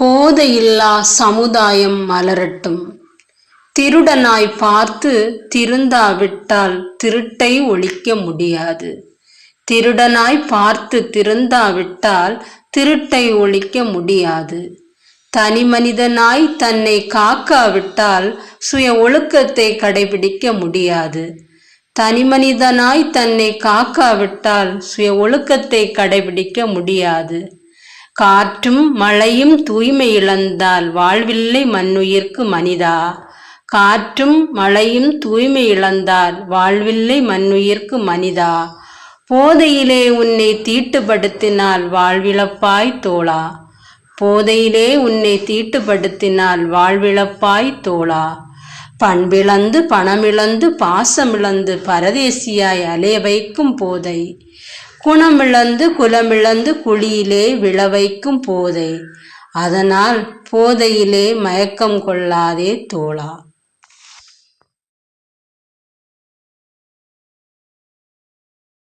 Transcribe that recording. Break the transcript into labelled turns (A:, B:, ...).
A: போதையில்லா சமுதாயம் மலரட்டும். திருடனாய் பார்த்து திருந்தாவிட்டால் திருட்டை ஒழிக்க முடியாது. திருடனாய் பார்த்து திருந்தாவிட்டால் திருட்டை ஒழிக்க முடியாது. தனி மனிதனாய் தன்னை காக்காவிட்டால் சுய ஒழுக்கத்தை கடைபிடிக்க முடியாது. தனி மனிதனாய் தன்னை காக்காவிட்டால் சுய ஒழுக்கத்தை கடைபிடிக்க முடியாது. காற்றும் மழையும் தூய்மை இழந்தால் வாழ்வில்லை மண்ணுயிர்க்கு மனிதா. காற்றும் மழையும் தூய்மை இழந்தால் வாழ்வில்லை மண்ணுயிர்க்கு மனிதா. போதையிலே உன்னை தீட்டுப்படுத்தினால் வாழ்விழப்பாய் தோளா போதையிலே உன்னை தீட்டுப்படுத்தினால் வாழ்விழப்பாய் தோளா பண்பிழந்து பணமிழந்து பாசமிழந்து பரதேசியாய் அலைய வைக்கும் போதை. குணமிழந்து குலமிழந்து குழியிலே விழ வைக்கும் போதை. அதனால் போதையிலே மயக்கம் கொள்ளாதே தோளா